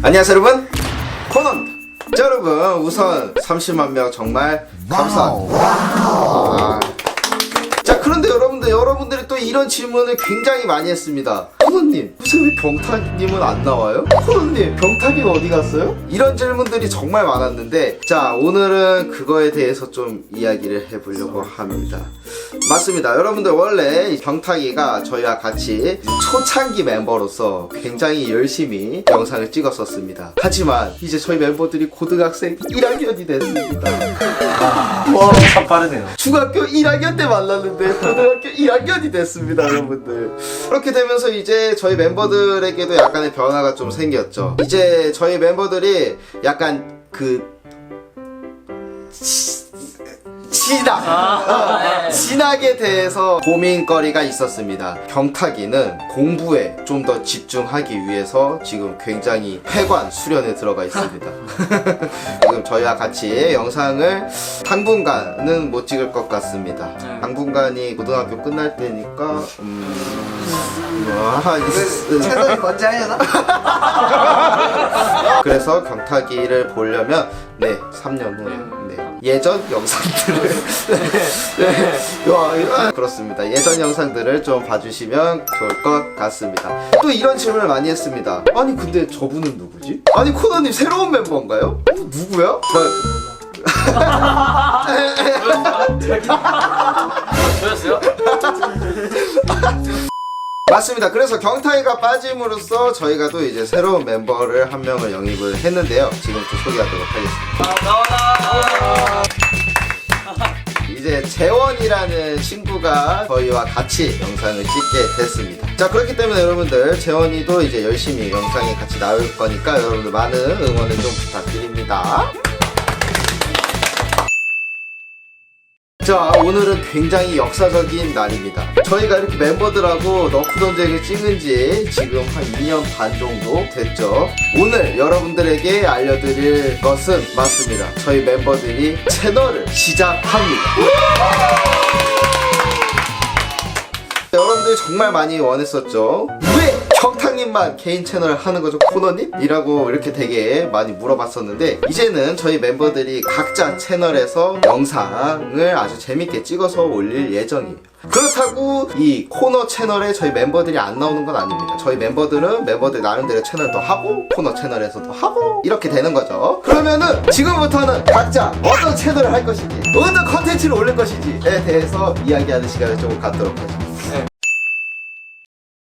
안녕하세요 여러분 코너입니다 자 여러분 우선 30만 명 정말 감사합니다 아. 자 그런데 여러분들 여러분들이 또 이런 질문을 굉장히 많이 했습니다 코너님 무슨 왜 병탁님은 안 나와요? 코너님 병탁이 어디 갔어요? 이런 질문들이 정말 많았는데 자 오늘은 그거에 대해서 좀 이야기를 해보려고 합니다 맞습니다. 여러분들 원래 이 병탁이가 저희와 같이 초창기 mem버로서 굉장히 열심히 영상을 찍었었습니다. 하지만 이제 저희 멤버들이 고등학생 1학년이 됐습니다. 와, 참 빠르네요. 중학교 1학년 때 만났는데 고등학교 1학년이 됐습니다 여러분들. 그렇게 되면서 이제 저희 멤버들에게도 약간의 변화가 좀 생겼죠. 이제 저희 멤버들이 약간 그 치- 진학 어, 진학에 대해서 고민거리가 있었습니다 경탁이는 공부에 좀 더 집중하기 위해서 지금 굉장히 폐관 수련에 들어가 있습니다 지금 저희와 같이 영상을 당분간은 못 찍을 것 같습니다. 네. 당분간이 고등학교 끝날 때니까 음... 와, 이- 채널이 뭔지 알려나? 그래서 경타기를 보려면 네 3년 후에 네. 예전 영상들을 네. 와, 아, 그렇습니다. 예전 영상들을 좀 봐주시면 좋을 것 같습니다. 또 이런 질문을 많이 했습니다. 아니 근데 저분은 누구지? 아니 코너님 새로운 멤버인가요? 어, 누구야? 보였어요? 맞습니다. 그래서 경타이가 빠짐으로써 저희가 또 이제 새로운 멤버를 한 명을 영입을 했는데요. 지금 또 소개하도록 하겠습니다. 이제 재원이라는 친구가 저희와 같이 영상을 찍게 됐습니다. 자 그렇기 때문에 여러분들 재원이도 이제 열심히 영상에 같이 나올 거니까 여러분들 많은 응원을 좀 부탁드립니다. 자 오늘은 굉장히 역사적인 날입니다. 저희가 이렇게 멤버들하고 너프던쟁을 찍은 지 지금 한 2년 반 정도 됐죠. 오늘 여러분들에게 알려드릴 것은 맞습니다. 저희 멤버들이 채널을 시작합니다. 여러분들이 정말 많이 원했었죠? 왜 경탁님만 개인 채널 하는 거죠? 코너님? 이라고 이렇게 되게 많이 물어봤었는데 이제는 저희 멤버들이 각자 채널에서 영상을 아주 재밌게 찍어서 올릴 예정이에요. 그렇다고 이 코너 채널에 저희 멤버들이 안 나오는 건 아닙니다. 저희 멤버들은 멤버들 나름대로 채널도 하고 코너 채널에서도 하고 이렇게 되는 거죠. 그러면은 지금부터는 각자 어떤 채널을 할 것인지 어떤 컨텐츠를 올릴 것인지에 대해서 이야기하는 시간을 좀 갖도록 하죠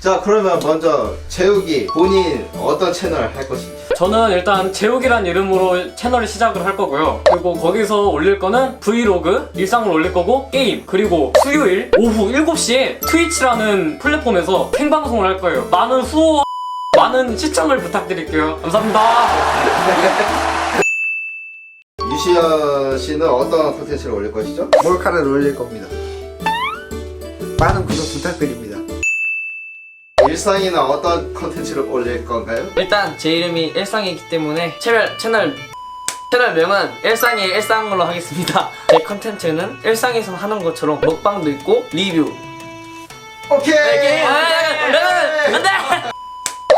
자 그러면 먼저 재욱이 본인 어떤 채널 할 것인지 저는 일단 제욱이란 이름으로 채널을 시작을 할 거고요. 그리고 거기서 올릴 거는 브이로그, 일상을 올릴 거고, 게임, 그리고 수요일 오후 7시에 트위치라는 플랫폼에서 생방송을 할 거예요. 많은 수호, 많은 시청을 부탁드릴게요. 감사합니다. 유시연 씨는 어떤 컨텐츠를 올릴 것이죠? 몰카를 올릴 겁니다. 많은 구독 부탁드립니다. 일상이나 어떤 컨텐츠를 올릴 건가요? 일단 제 이름이 일상이기 때문에 채널 채널 채널 명은 일상의 일상으로 하겠습니다. 제 컨텐츠는 일상에서 하는 것처럼 먹방도 있고 리뷰. 오케이! 게임 안돼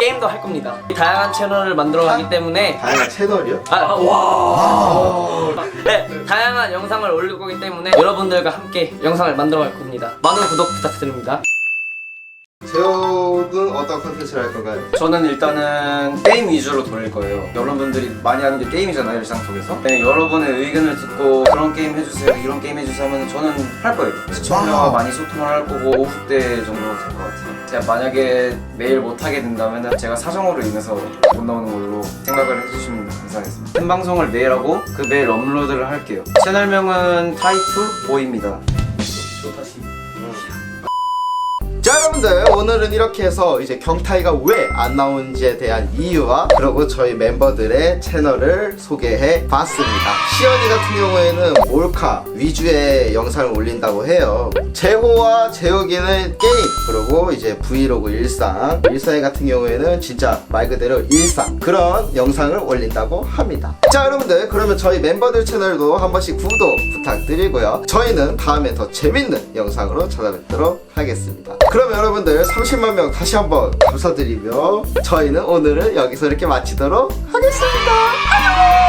게임도 할 겁니다. 다양한 채널을 만들어 가기 때문에 다양한 채널이요? 아, 와. 네, 다양한 영상을 올릴 거기 때문에 여러분들과 함께 영상을 만들어 갈 겁니다. 많은 구독 부탁드립니다. 재욱은 어떤 컨텐츠를 할 건가요? 저는 일단은 게임 위주로 돌릴 거예요. 여러분들이 많이 하는 게 게임이잖아요, 일상 속에서. 네, 여러분의 의견을 듣고 그런 게임 해주세요, 이런 게임 해주세요 하면 저는 할 거예요. 시청자와 많이 소통을 할 거고 오후 때 정도 될 것 같아요. 제가 만약에 매일 못 하게 된다면 제가 사정으로 인해서 못 나오는 걸로 생각을 해주시면 감사하겠습니다. 생방송을 매일 하고 그 매일 업로드를 할게요. 채널명은 타이프 보입니다. 자 여러분들 오늘은 이렇게 해서 이제 경타이가 왜 안 나오는지에 대한 이유와 그리고 저희 멤버들의 채널을 소개해 봤습니다. 시연이 같은 경우에는 몰카 위주의 영상을 올린다고 해요. 재호와 재혁이는 게임 그리고 이제 브이로그 일상. 일상이 같은 경우에는 진짜 말 그대로 일상. 그런 영상을 올린다고 합니다. 자 여러분들 그러면 저희 멤버들 채널도 한 번씩 구독 부탁드리고요. 저희는 다음에 더 재밌는 영상으로 찾아뵙도록 하겠습니다 그럼 여러분들 30만 명 다시 한번 감사드리며 저희는 오늘은 여기서 이렇게 마치도록 하겠습니다.